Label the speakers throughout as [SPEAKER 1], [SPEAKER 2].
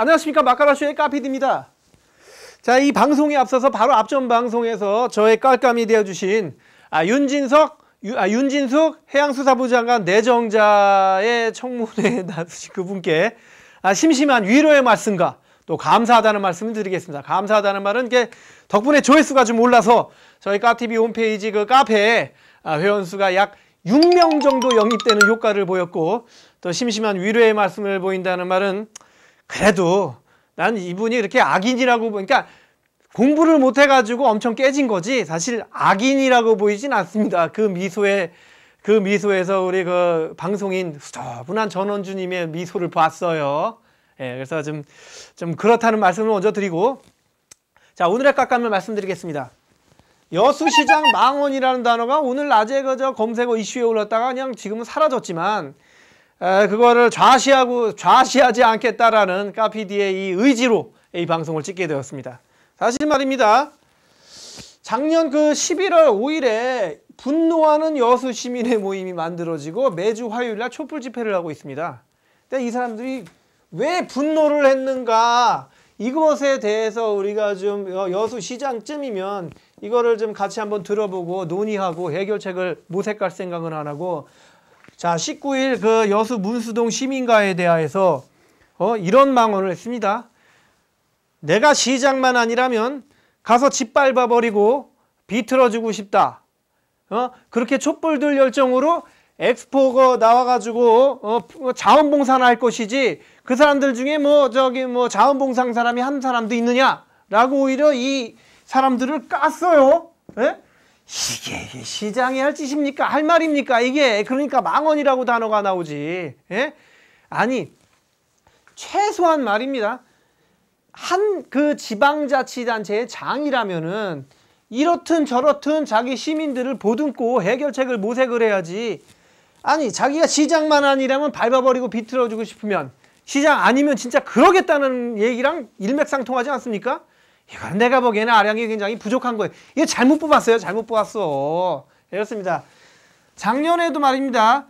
[SPEAKER 1] 안녕하십니까 마카라쇼의 카피디입니다. 자, 이 방송에 앞서서 바로 앞전 방송에서 저의 깔감이 되어주신 아, 윤진석, 유, 아, 윤진숙 해양수사부 장관 내정자의 청문회에 나서신 그분께 아, 심심한 위로의 말씀과 또 감사하다는 말씀을 드리겠습니다. 감사하다는 말은 게 덕분에 조회수가 좀 올라서 저희 까티비 홈페이지 그 카페에 아, 회원수가 약 6명 정도 영입되는 효과를 보였고 또 심심한 위로의 말씀을 보인다는 말은 그래도 난 이분이 이렇게 악인이라고 보니까 공부를 못 해가지고 엄청 깨진 거지 사실 악인이라고 보이진 않습니다. 그 미소에 그 미소에서 우리 그 방송인 수더분한 전원주님의 미소를 봤어요. 예, 그래서 좀, 좀 그렇다는 말씀을 먼저 드리고 자 오늘의 깎감을 말씀드리겠습니다. 여수시장 망원이라는 단어가 오늘 낮에 그저 검색어 이슈에 올랐다가 그냥 지금은 사라졌지만 에, 그거를 좌시하고 좌시하지 않겠다라는 카피디의 이 의지로 이 방송을 찍게 되었습니다. 사실 말입니다. 작년 그 11월 5일에 분노하는 여수 시민의 모임이 만들어지고 매주 화요일 날 촛불 집회를 하고 있습니다. 근데 이 사람들이 왜 분노를 했는가 이것에 대해서 우리가 좀 여수 시장쯤이면 이거를 좀 같이 한번 들어보고 논의하고 해결책을 모색할 생각은 안 하고 자 19일 그 여수 문수동 시민가에 대하여서 어, 이런 망언을 했습니다. 내가 시장만 아니라면 가서 짓밟아 버리고 비틀어주고 싶다. 어? 그렇게 촛불들 열정으로 엑스포가 나와가지고 어, 뭐 자원봉사나 할 것이지 그 사람들 중에 뭐 저기 뭐 자원봉사한 사람이 한 사람도 있느냐라고 오히려 이 사람들을 깠어요. 예? 이게 시장이 할 짓입니까? 할 말입니까? 이게 그러니까 망언이라고 단어가 나오지. 예? 아니 최소한 말입니다. 한 그 지방자치단체의 장이라면은 이렇든 저렇든 자기 시민들을 보듬고 해결책을 모색을 해야지. 아니 자기가 시장만 아니라면 밟아버리고 비틀어주고 싶으면 시장 아니면 진짜 그러겠다는 얘기랑 일맥상통하지 않습니까? 이건 내가 보기에는 아량이 굉장히 부족한 거예요. 이거 잘못 뽑았어요. 잘못 뽑았어. 이렇습니다. 작년에도 말입니다.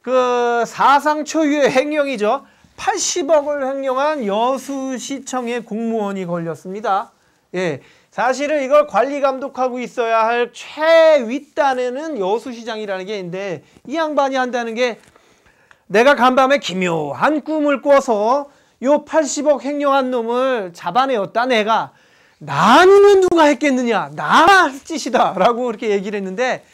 [SPEAKER 1] 그 사상 초유의 횡령이죠. 80억을 횡령한 여수시청의 공무원이 걸렸습니다. 예. 사실은 이걸 관리 감독하고 있어야 할 최윗단에는 여수시장이라는 게 있는데 이 양반이 한다는 게 내가 간밤에 기묘한 꿈을 꿔서 요 80억 횡령한 놈을 잡아내었다 내가 나는 누가 했겠느냐 나할 짓이다 라고 이렇게 얘기를 했는데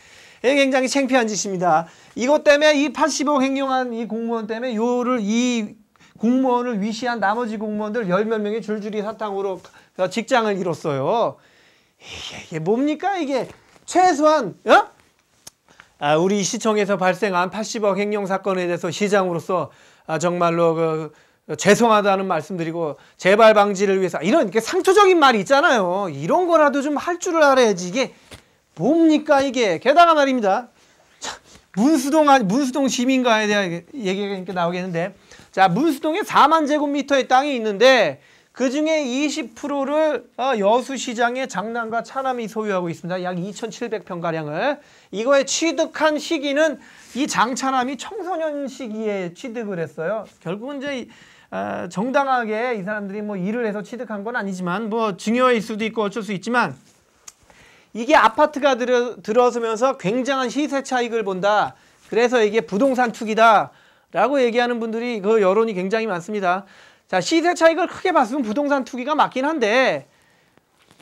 [SPEAKER 1] 굉장히 창피한 짓입니다 이것 때문에 이 80억 횡령한 이 공무원 때문에 요를 이 공무원을 위시한 나머지 공무원들 열 몇 명이 줄줄이 사탕으로 직장을 잃었어요. 이게, 뭡니까 이게 최소한 어? 아, 우리 시청에서 발생한 80억 횡령 사건에 대해서 시장으로서 아, 정말로 그, 죄송하다는 말씀드리고 재발 방지를 위해서 이런 이렇게 상투적인 말이 있잖아요. 이런 거라도 좀 할 줄을 알아야지 이게 뭡니까 이게 게다가 말입니다. 문수동 문수동 시민가에 대한 얘기가 나오겠는데 자 문수동에 4만 제곱미터의 땅이 있는데 그 중에 20%를 어, 여수시장의 장남과 차남이 소유하고 있습니다. 약 2,700평가량을. 이거에 취득한 시기는 이 장차남이 청소년 시기에 취득을 했어요. 결국은 이제 어, 정당하게 이 사람들이 뭐 일을 해서 취득한 건 아니지만 뭐 증여일 수도 있고 어쩔 수 있지만 이게 아파트가 들어, 들어서면서 굉장한 시세 차익을 본다. 그래서 이게 부동산 투기다. 라고 얘기하는 분들이 그 여론이 굉장히 많습니다. 자, 시세 차익을 크게 봤으면 부동산 투기가 맞긴 한데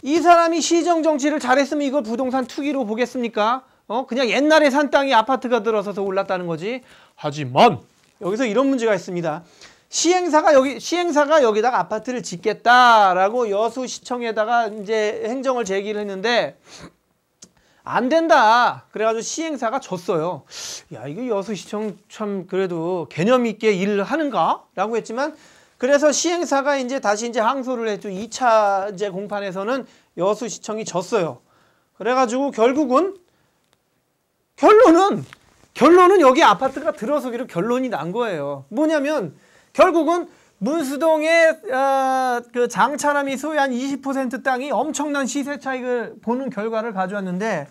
[SPEAKER 1] 이 사람이 시정 정치를 잘했으면 이걸 부동산 투기로 보겠습니까? 어, 그냥 옛날에 산 땅이 아파트가 들어서서 올랐다는 거지. 하지만 여기서 이런 문제가 있습니다. 시행사가 여기 시행사가 여기다가 아파트를 짓겠다라고 여수시청에다가 이제 행정을 제기를 했는데 안 된다. 그래가지고 시행사가 졌어요. 야, 이거 여수시청 참 그래도 개념 있게 일을 하는가? 라고 했지만 그래서 시행사가 이제 다시 이제 항소를 했죠. 2차 이제 공판에서는 여수시청이 졌어요. 그래가지고 결국은 결론은 결론은 여기 아파트가 들어서기로 결론이 난 거예요. 뭐냐면 결국은 문수동의 어, 그 장차남이 소유한 20% 땅이 엄청난 시세 차익을 보는 결과를 가져왔는데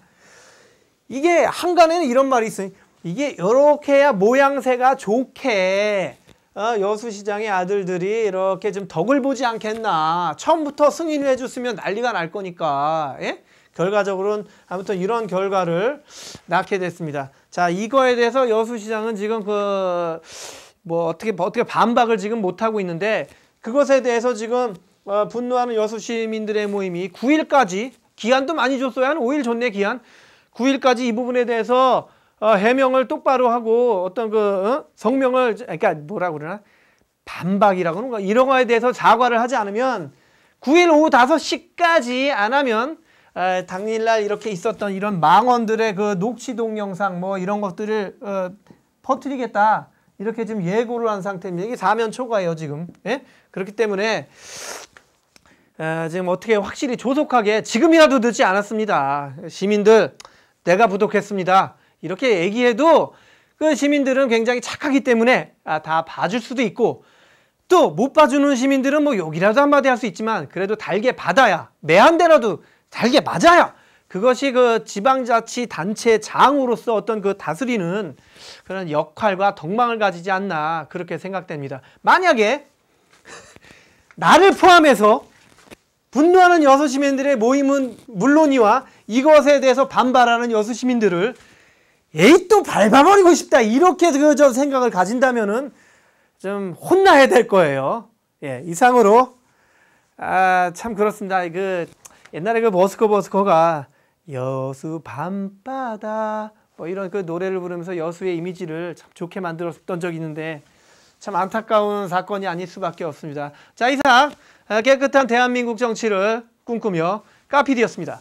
[SPEAKER 1] 이게 한간에는 이런 말이 있어요. 이게 이렇게 해야 모양새가 좋게 어, 여수시장의 아들들이 이렇게 좀 덕을 보지 않겠나. 처음부터 승인을 해줬으면 난리가 날 거니까. 예? 결과적으로는 아무튼 이런 결과를 낳게 됐습니다. 자, 이거에 대해서 여수시장은 지금 그, 뭐, 어떻게, 어떻게 반박을 지금 못 하고 있는데, 그것에 대해서 지금, 어, 분노하는 여수 시민들의 모임이 9일까지, 기한도 많이 줬어요. 한 5일 줬네, 기한. 9일까지 이 부분에 대해서 어, 해명을 똑바로 하고 어떤 그 어? 성명을 그러니까 뭐라 그러나 반박이라고 하는 거 이런 거에 대해서 사과를 하지 않으면 9일 오후 5시까지 안 하면 에, 당일날 이렇게 있었던 이런 망언들의 그 녹취 동영상 뭐 이런 것들을 어, 퍼뜨리겠다 이렇게 지금 예고를 한 상태입니다. 이게 사면 초과예요 지금. 예? 그렇기 때문에 에, 지금 어떻게 확실히 조속하게 지금이라도 늦지 않았습니다. 시민들 내가 부족했습니다. 이렇게 얘기해도 그 시민들은 굉장히 착하기 때문에 아, 다 봐줄 수도 있고 또 못 봐주는 시민들은 뭐 욕이라도 한마디 할 수 있지만 그래도 달게 받아야 매한 대라도 달게 맞아야 그것이 그 지방자치 단체 장으로서 어떤 그 다스리는 그런 역할과 덕망을 가지지 않나 그렇게 생각됩니다. 만약에 나를 포함해서 분노하는 여수 시민들의 모임은 물론이와 이것에 대해서 반발하는 여수 시민들을 에이 또 밟아버리고 싶다 이렇게 그저 생각을 가진다면은 좀 혼나야 될 거예요. 예, 이상으로 아 참 그렇습니다. 그 옛날에 그 머스코 머스코가 여수 밤바다 뭐 이런 그 노래를 부르면서 여수의 이미지를 참 좋게 만들었던 적이 있는데 참 안타까운 사건이 아닐 수밖에 없습니다. 자 이상 깨끗한 대한민국 정치를 꿈꾸며 까피디였습니다.